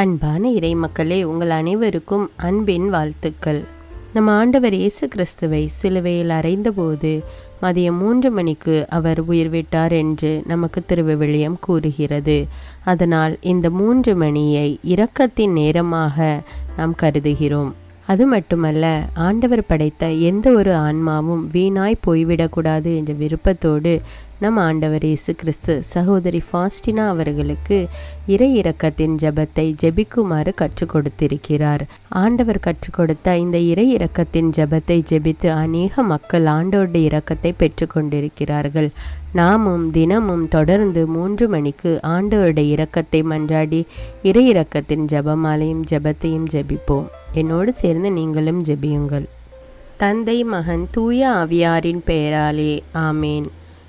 அன்பான இறை மக்களே உங்கள் அனைவருக்கும் அன்பின் வாழ்த்துக்கள். நம் ஆண்டவர் இயேசு கிறிஸ்துவை சிலுவையில் அறைந்தபோது மதியம் மூன்று மணிக்கு அவர் உயிர் விட்டார் என்று நமக்கு திருவிவிலியம் கூறுகிறது. அதனால் இந்த மூன்று மணியை இரக்கத்தின் நேரமாக நாம் கருதுகிறோம். அது மட்டுமல்ல ஆண்டவர் படைத்த எந்த ஒரு ஆன்மாவும் வீணாய் போய்விடக்கூடாது என்ற விருப்பத்தோடு நம் ஆண்டவர் இயேசு கிறிஸ்து சகோதரி ஃபாஸ்டினா அவர்களுக்கு இறை இறக்கத்தின் ஜெபத்தை ஜெபிக்குமாறு கற்றுக் கொடுத்திருக்கிறார் ஆண்டவர் கற்றுக் கொடுத்த இந்த இறை இறக்கத்தின் ஜெபத்தை ஜெபித்து அநேக மக்கள் ஆண்டவருடைய இறக்கத்தை பெற்றுக்கொண்டிருக்கிறார்கள். நாமும் தினமும் தொடர்ந்து மூன்று மணிக்கு ஆண்டவருடைய இறக்கத்தை மன்றாடி இறை இறக்கத்தின் ஜெபமாலையும் ஜெபத்தையும் ஜெபிப்போம். என்னோடு சேர்ந்து நீங்களும் ஜெபியுங்கள். தந்தை மகன் தூய ஆவியாரின் பெயராலே ஆமேன்.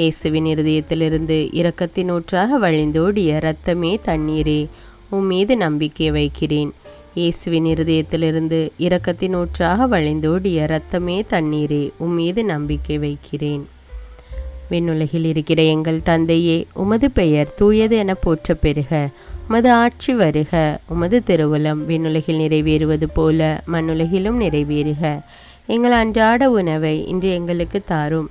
இயேசுவின் இருதயத்திலிருந்து இரக்கத்தினூற்றாக வழிந்தோடிய இரத்தமே தண்ணீரே உம்மீது நம்பிக்கை வைக்கிறேன். இயேசுவின் இருதயத்திலிருந்து இரக்கத்தினூற்றாக வழிந்தோடிய இரத்தமே தண்ணீரே உம்மீது நம்பிக்கை வைக்கிறேன். விண்ணுலகில் இருக்கிற எங்கள் தந்தையே உமது பெயர் தூயது என போற்ற பெறுக. உமது ஆட்சி வருக. உமது திருவுலம் விண்ணுலகில் நிறைவேறுவது போல மண்ணுலகிலும் நிறைவேறுக. எங்கள் அன்றாட உணவை இன்று எங்களுக்கு தாரும்.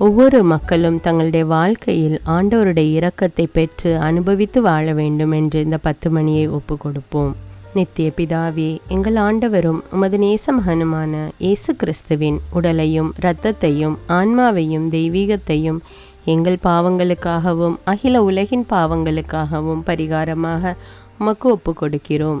ஒவ்வொரு மக்களும் தங்களுடைய வாழ்க்கையில் ஆண்டவருடைய இரக்கத்தை பெற்று அனுபவித்து வாழ வேண்டும் என்று இந்த பத்து மணியை ஒப்பு கொடுப்போம் நித்திய பிதாவே எங்கள் ஆண்டவரும் உமது நேசமகனுமான இயேசு கிறிஸ்துவின் உடலையும் இரத்தத்தையும் ஆன்மாவையும் தெய்வீகத்தையும் எங்கள் பாவங்களுக்காகவும் அகில உலகின் பாவங்களுக்காகவும் பரிகாரமாக உமக்கு ஒப்பு கொடுக்கிறோம்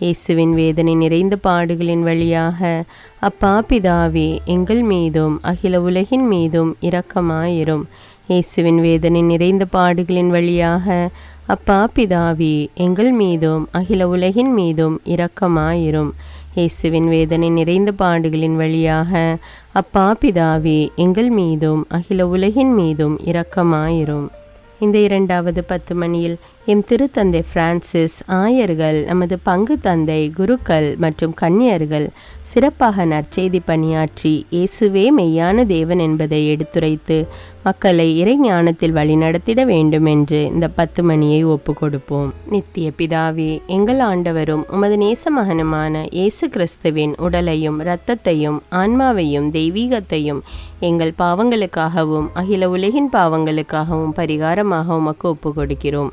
இயேசுவின் வேதனை நிறைந்த பாடுகளின் வழியாக அப்பா பிதாவே எங்கள் மீதும் அகில உலகின் மீதும் இரக்கமாயிரும். இயேசுவின் வேதனை நிறைந்த பாடுகளின் வழியாக அப்பா பிதாவே எங்கள் மீதும் அகில உலகின் மீதும் இரக்கமாயிரும். இயேசுவின் வேதனை நிறைந்த பாடுகளின் வழியாக அப்பா பிதாவே எங்கள் மீதும் அகில உலகின் மீதும் இரக்கமாயிரும் இந்த இரண்டாவது பத்து மணியில் எம் திருத்தந்தை பிரான்சிஸ் ஆயர்கள் நமது பங்கு தந்தை குருக்கள் மற்றும் கன்னியர்கள் சிறப்பாக நற்செய்தி பணியாற்றி இயேசுவே மெய்யான தேவன் என்பதை எடுத்துரைத்து மக்களை இறைஞானத்தில் வழிநடத்திட வேண்டும் என்று இந்த பத்து மணியை ஒப்பு கொடுப்போம் நித்திய பிதாவே எங்கள் ஆண்டவரும் உமது நேசமகனுமான இயேசு கிறிஸ்துவின் உடலையும் இரத்தத்தையும் ஆன்மாவையும் தெய்வீகத்தையும் எங்கள் பாவங்களுக்காகவும் அகில உலகின் பாவங்களுக்காகவும் பரிகாரமாக உமக்கு ஒப்பு கொடுக்கிறோம்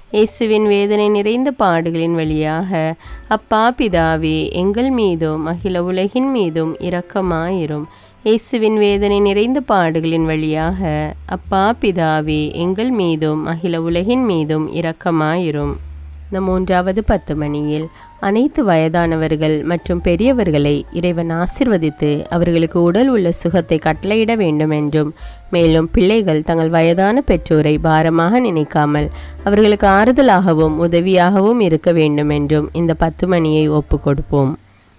இயேசுவின் வேதனை நிறைந்த பாடுகளின் வழியாக அப்பா பிதாவே எங்கள் மீதும் அகில உலகின் மீதும் இரக்கமாயிரும். இயேசுவின் வேதனை நிறைந்த பாடுகளின் வழியாக அப்பா பிதாவே எங்கள் மீதும் அகில உலகின் மீதும் இரக்கமாயிரும். இந்த மூன்றாவது பத்து மணியில் அனைத்து வயதானவர்கள் மற்றும் பெரியவர்களை இறைவன் ஆசிர்வதித்து அவர்களுக்கு உடல் உள்ள சுகத்தை கட்டளையிட வேண்டும் என்றும் மேலும் பிள்ளைகள் தங்கள் வயதான பெற்றோரை பாரமாக நினைக்காமல் அவர்களுக்கு ஆறுதலாகவும் உதவியாகவும் இருக்க வேண்டும் என்றும் இந்த பத்து மணியை ஒப்புக்கொடுப்போம்.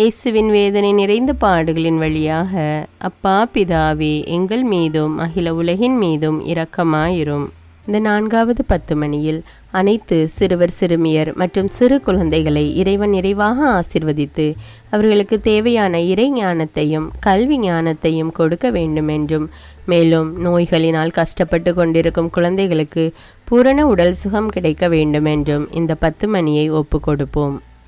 இயேசுவின் வேதனை நிறைந்த பாடுகளின் வழியாக அப்பா பிதாவே எங்கள் மீதும் அகில உலகின் மீதும் இரக்கமாயிரும். இந்த நான்காவது பத்து மணியில் அனைத்து சிறுவர் சிறுமியர் மற்றும் சிறு குழந்தைகளை இறைவன் நிறைவாக ஆசிர்வதித்து அவர்களுக்கு தேவையான இறை ஞானத்தையும் கல்வி ஞானத்தையும் கொடுக்க வேண்டும் என்றும் மேலும் நோய்களினால் கஷ்டப்பட்டு கொண்டிருக்கும் குழந்தைகளுக்கு பூரண உடல் சுகம் கிடைக்க வேண்டும் என்றும் இந்த பத்து மணியை ஒப்பு கொடுப்போம்.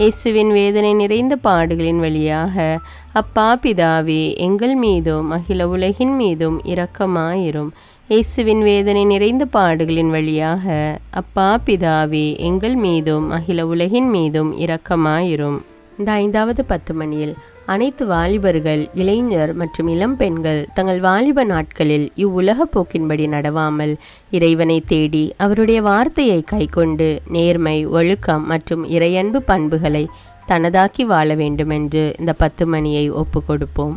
இயேசுவின் வேதனை நிறைந்த பாடுகளின் வழியாக அப்பா பிதாவே எங்கள் மீதும் அகில உலகின் மீதும் இரக்கமாயிரும். இயேசுவின் வேதனை நிறைந்த பாடுகளின் வழியாக அப்பா பிதாவே எங்கள் மீதும் அகில உலகின் மீதும் இரக்கமாயிரும். இந்த ஐந்தாவது பத்து மணியில் அனைத்து வாலிபர்கள் இளைஞர் மற்றும் இளம் பெண்கள் தங்கள் வாலிப நாட்களில் இவ்வுலக போக்கின்படி நடவாமல் இறைவனை தேடி அவருடைய வார்த்தையை கைக்கொண்டு நேர்மை ஒழுக்கம் மற்றும் இறையன்பு பண்புகளை தனதாக்கி வாழ வேண்டுமென்று இந்த பத்து மணியை ஒப்பு கொடுப்போம்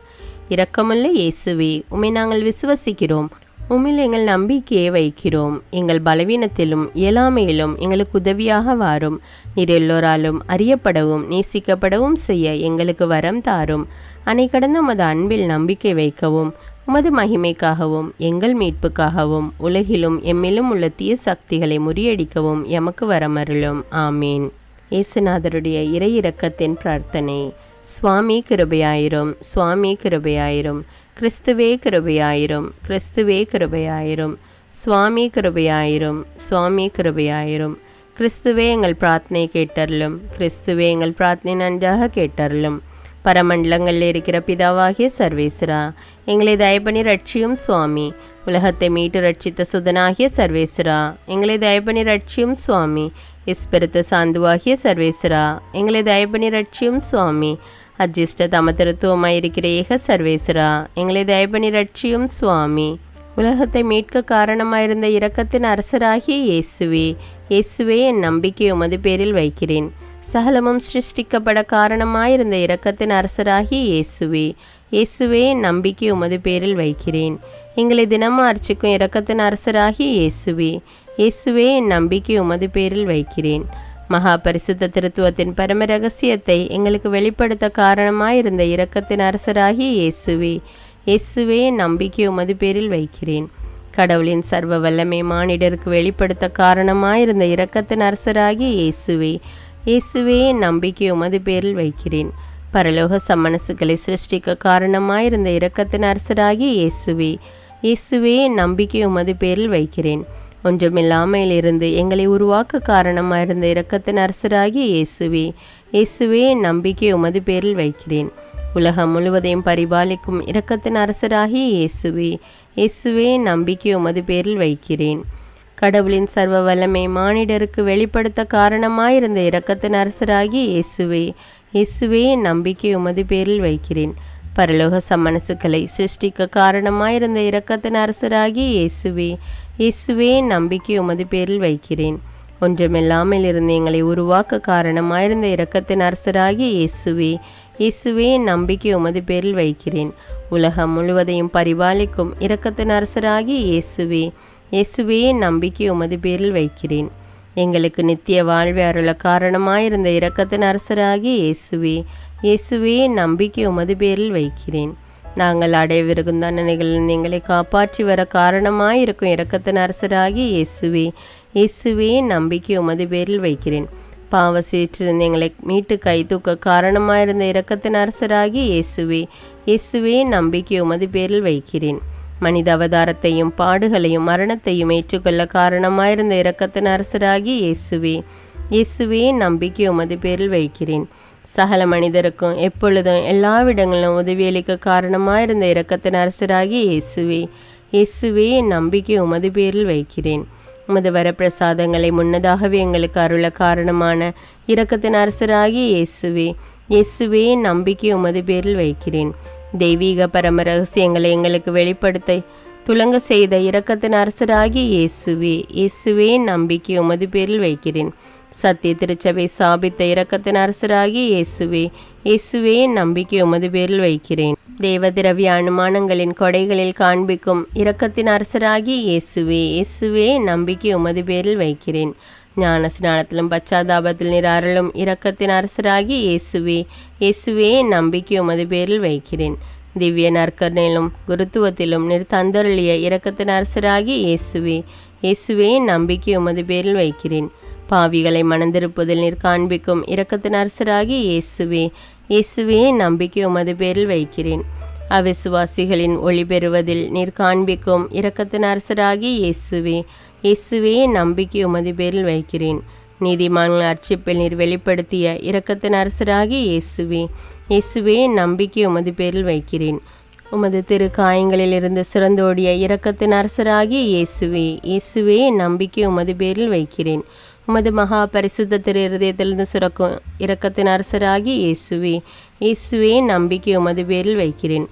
இரக்கமுள்ள இயேசுவே உமை நாங்கள் விசுவசிக்கிறோம். உம்மில் எங்கள் நம்பிக்கையை வைக்கிறோம். எங்கள் பலவீனத்திலும் இயலாமையிலும் எங்களுக்கு உதவியாக வாரும். நீர் எல்லோராலும் அறியப்படவும் நேசிக்கப்படவும் செய்ய எங்களுக்கு வரம் தாரும். அணை கடந்த உமது அன்பில் நம்பிக்கை வைக்கவும் உமது மகிமைக்காகவும் எங்கள் மீட்புக்காகவும் உலகிலும் எம்மிலும் உள்ள தீய சக்திகளை முறியடிக்கவும் எமக்கு வரமருளும். ஆமீன். இயேசுநாதருடைய இறை இரக்கத்தின் பிரார்த்தனை. சுவாமி கிருபையாயிரும் சுவாமி கிருபையாயிரும் கிறிஸ்துவே கிருபையாயிரும் கிறிஸ்துவே கிருபையாயிரும் சுவாமி கிருபையாயிரும் சுவாமி கிருபையாயிரும். கிறிஸ்துவே எங்கள் பிரார்த்தனை கேட்டருளும் கிறிஸ்துவே எங்கள் பிரார்த்தனை நன்றாக கேட்டருளும். பரமண்டலங்களில் இருக்கிற பிதாவாகிய சர்வேஸ்வரா எங்களை தயப்பணி ரட்சியும் சுவாமி. உலகத்தை மீட்டு ரட்சித்த சுதனாகிய சர்வேஸ்வரா எங்களை தயப்பணி ரட்சியும் சுவாமி. இஸ்பிருத்த சாந்துவாகிய சர்வேஸ்வரா எங்களை தயபணி ரட்சியும் சுவாமி. அஜிஷ்ட தமதிருத்துவமாய் இருக்கிற ஏக சர்வேஸ்வரா எங்களை தயபணி ரட்சியும் சுவாமி. உலகத்தை மீட்க காரணமாயிருந்த இரக்கத்தின் அரசராகிய இயேசுவே இயேசுவே என் நம்பிக்கை உமது பேரில் வைக்கிறேன். சகலமும் சிருஷ்டிக்கப்பட காரணமாயிருந்த இரக்கத்தின் அரசராகிய இயேசுவே இயேசுவே என் நம்பிக்கை உமது பேரில் வைக்கிறேன். எங்களை தினமும் அர்ச்சிக்கும் இரக்கத்தின் அரசராகிய இயேசுவே இயேசுவே என் நம்பிக்கை உமது பேரில் வைக்கிறேன். மகா பரிசுத்த திருத்துவத்தின் பரம ரகசியத்தை எங்களுக்கு வெளிப்படுத்த காரணமாயிருந்த இரக்கத்தின் அரசராகிய இயேசுவே இயேசுவே என் நம்பிக்கை உமது பேரில் வைக்கிறேன். கடவுளின் சர்வ வல்லமை மானிடருக்கு வெளிப்படுத்த காரணமாயிருந்த இரக்கத்தின் அரசராகிய இயேசுவே இயேசுவே என் நம்பிக்கை உமது பேரில் வைக்கிறேன். பரலோக சம்மனசுகளை சிருஷ்டிக்க காரணமாயிருந்த இரக்கத்தின் அரசராகிய இயேசுவே இயேசுவே என் நம்பிக்கை உமது பேரில் வைக்கிறேன். ஒன்றுமில்லாமையிலிருந்து இருந்து எங்களை உருவாக்க காரணமாக இருந்த இரக்கத்தின் அரசராகிய இயேசுவே இயேசுவே என் நம்பிக்கை உமது பேரில் வைக்கிறேன். உலகம் முழுவதையும் பரிபாலிக்கும் இரக்கத்தின் அரசராகிய இயேசுவே இயேசுவே நம்பிக்கை உமது பேரில் வைக்கிறேன். கடவுளின் சர்வ வல்லமை மானிடருக்கு வெளிப்படுத்த காரணமாயிருந்த இரக்கத்தின் அரசராகி இயேசுவே இயேசுவே நம்பிக்கை உமது பேரில் வைக்கிறேன். பரலோக சம்மனசுக்களை சிருஷ்டிக்க காரணமாயிருந்த இரக்கத்தின் அரசராகி இயேசுவே இயேசுவே நம்பிக்கை உமது பேரில் வைக்கிறேன். ஒன்றுமில்லாமல் இருந்து எங்களை உருவாக்க காரணமாயிருந்த இரக்கத்தின் அரசராகி இயேசுவே இயேசுவே நம்பிக்கை உமது பேரில் வைக்கிறேன். உலகம் முழுவதையும் பரிபாலிக்கும் இரக்கத்தின் அரசராகி இயேசுவே இயேசுவே நம்பிக்கை உமது பேரில் வைக்கிறேன். எங்களுக்கு நித்திய வாழ்வை அருள காரணமாயிருந்த இரக்கத்தின் அரசராகி இயேசுவே இயேசுவே நம்பிக்கை உமது பேரில் வைக்கிறேன். நாங்கள் அடையவிருக்கும் தண்டனைகளில் எங்களை காப்பாற்றி வர காரணமாயிருக்கும் இரக்கத்தின் அரசராகி இயேசுவே. இயேசுவே நம்பிக்கை உமது பேரில் வைக்கிறேன். பாவ சீற்றிருந்து எங்களை மீட்டு கை தூக்க காரணமாயிருந்த இரக்கத்தின் அரசராகி இயேசுவே. இயேசுவே நம்பிக்கை உமது பேரில் வைக்கிறேன். மனித அவதாரத்தையும் பாடுகளையும் மரணத்தையும் ஏற்றுக்கொள்ள காரணமாயிருந்த இரக்கத்தின் அரசராகி இயேசுவே. இயேசுவே நம்பிக்கை உமது பேரில் வைக்கிறேன். சகல மனிதருக்கும் எப்பொழுதும் எல்லாவிடங்களிலும் உதவியளிக்க காரணமாயிருந்த இரக்கத்தின் அரசராகி இயேசுவே இயேசுவே என் நம்பிக்கை உமது பேரில் வைக்கிறேன். உமது வரப்பிரசாதங்களை முன்னதாகவே எங்களுக்கு அருள காரணமான இரக்கத்தின் அரசராகி இயேசுவே இயேசுவே என் நம்பிக்கை உமது பேரில் வைக்கிறேன். தெய்வீக பரம ரகசியங்களை எங்களுக்கு வெளிப்படுத்த துலங்க செய்த இரக்கத்தின் அரசராகி இயேசுவே இயேசுவே நம்பிக்கை உமது பேரில் வைக்கிறேன். சத்திய திருச்சபை சாபித்த இரக்கத்தின் அரசராகி இயேசுவே இயேசுவே என் நம்பிக்கை உமது பேரில் வைக்கிறேன். தேவதிரவிய அனுமானங்களின் கொடைகளில் காண்பிக்கும் இரக்கத்தின் அரசராகி இயேசுவே இயேசுவே நம்பிக்கை உமது பேரில் வைக்கிறேன். ஞான ஸ்நானத்திலும் பச்சாதாபத்தில் நிராரலும் இரக்கத்தின் அரசராகி இயேசுவே இயேசுவே நம்பிக்கை உமது பேரில் வைக்கிறேன். திவ்ய நற்கரணிலும் குருத்துவத்திலும் நிறுத்தந்தருளிய தந்தருளிய இரக்கத்தின் அரசராகி இயேசுவே இயேசுவே நம்பிக்கை உமது பேரில் வைக்கிறேன். பாவிகளை மணந்திருப்பதில் நீர் காண்பிக்கும் இரக்கத்தின் அரசராகி இயேசுவே இயேசுவே நம்பிக்கை உமது பேரில் வைக்கிறேன். அவிசுவாசிகளின் ஒளி பெறுவதில் நீர் காண்பிக்கும் இரக்கத்தின் அரசராகி இயேசுவே இயேசுவே நம்பிக்கை உமது பேரில் வைக்கிறேன். நீதிமான்கள் அர்ச்சிப்பில் நீர் வெளிப்படுத்திய இரக்கத்தின் அரசராகி இயேசுவே இயேசுவே நம்பிக்கை உமது பேரில் வைக்கிறேன். உமது திரு காயங்களில் இருந்து சிறந்தோடிய இரக்கத்தின் அரசராகி இயேசுவே இயேசுவே நம்பிக்கை உமது பேரில் வைக்கிறேன். உமது மகா பரிசுத்த திரு இருதயத்திலிருந்து சுரக்கும் இரக்கத்தின் அரசராகி இயேசுவே இயேசுவே நம்பிக்கை உமது பேரில் வைக்கிறேன்.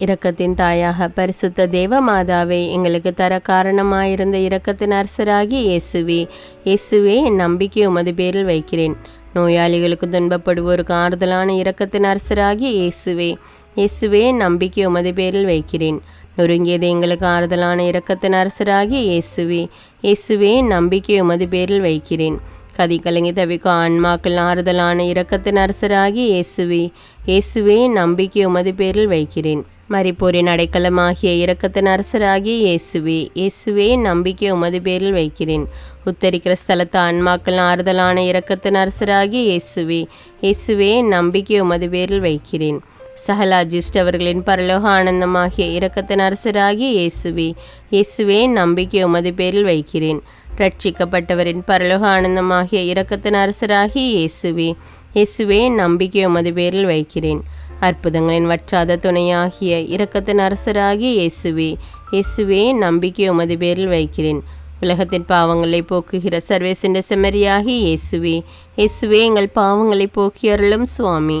இரக்கத்தின் தாயாக பரிசுத்த தேவ மாதாவை எங்களுக்கு தர காரணமாயிருந்த இரக்கத்தின் அரசராகி இயேசுவே இயேசுவே என் நம்பிக்கை உமது பேரில் வைக்கிறேன். நோயாளிகளுக்கு துன்பப்படுவோருக்கு ஆறுதலான இரக்கத்தின் அரசராகி இயேசுவே இயேசுவே நம்பிக்கை உமது பேரில் வைக்கிறேன். நொறுங்கியது எங்களுக்கு ஆறுதலான இரக்கத்தின் அரசராகி இயேசுவே இயேசுவே நம்பிக்கை உமது பேரில் வைக்கிறேன். கதி கலங்கி தவிக்கும் ஆன்மாக்கள் ஆறுதலான இரக்கத்தின் அரசராகி இயேசுவே இயேசுவே நம்பிக்கை உமது பேரில் வைக்கிறேன். மறிப்போரின் அடைக்கலமாகிய இரக்கத்தின் அரசராகிய இயேசுவே இயேசுவே நம்பிக்கை உமது பேரில் வைக்கிறேன். உத்தரிக்கிற ஸ்தலத்து ஆன்மாக்கள் ஆறுதலான இரக்கத்தின் அரசராகிய இயேசுவே இயேசுவே நம்பிக்கை உமது பேரில் வைக்கிறேன். சஹலாஜிஸ்ட் அவர்களின் பரலோக ஆனந்தமாகிய இரக்கத்தின் அரசராகிய இயேசுவே இயேசுவே நம்பிக்கை உமது பேரில் வைக்கிறேன். ரட்சிக்கப்பட்டவரின் பரலோக ஆனந்தமாகிய இரக்கத்தின் அரசராகிய இயேசுவே இயேசுவே நம்பிக்கை உமது பேரில் வைக்கிறேன். அற்புதங்களின் வற்றாத துணையாகிய இரக்கத்தின் அரசராகிய இயேசுவே இயேசுவே நம்பிக்கை உமது பேரில் வைக்கிறேன். உலகத்தின் பாவங்களை போக்குகிற சர்வேசின்ற செம்மறியாகி இயேசுவே இயேசுவே எங்கள் பாவங்களை போக்கியருளும் சுவாமி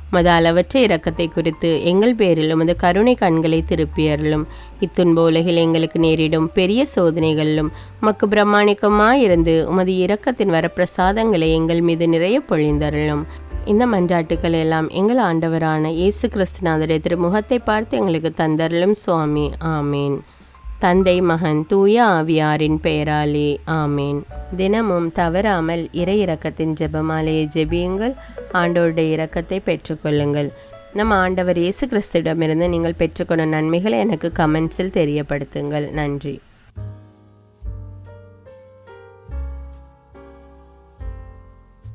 மத அளவற்ற இரக்கத்தை குறித்து எங்கள் பேரில் உமது கருணை கண்களை திருப்பியருளும். இத்துன்ப உலகில் எங்களுக்கு நேரிடும் பெரிய சோதனைகளிலும் மக்கு பிரமாணிக்கமாயிருந்து உமது இரக்கத்தின் வரப்பிரசாதங்களை எங்கள் மீது நிறைய பொழிந்தருளும். இந்த மன்றாட்டுக்கள் எல்லாம் எங்கள் ஆண்டவரான இயேசு கிறிஸ்துநாதரை திருமுகத்தை பார்த்து எங்களுக்கு தந்தருளும் சுவாமி. ஆமீன். தந்தை மகன் தூய ஆவியாரின் பெயராலே ஆமேன். தினமும் தவறாமல் இறை இரக்கத்தின் ஜெபமாலையை ஜெபியுங்கள். ஆண்டோருடைய இரக்கத்தை பெற்றுக்கொள்ளுங்கள். நம் ஆண்டவர் இயேசு கிறிஸ்துவிடமிருந்து நீங்கள் பெற்றுக்கொண்ட நன்மைகளை எனக்கு கமெண்ட்ஸில் தெரியப்படுத்துங்கள். நன்றி.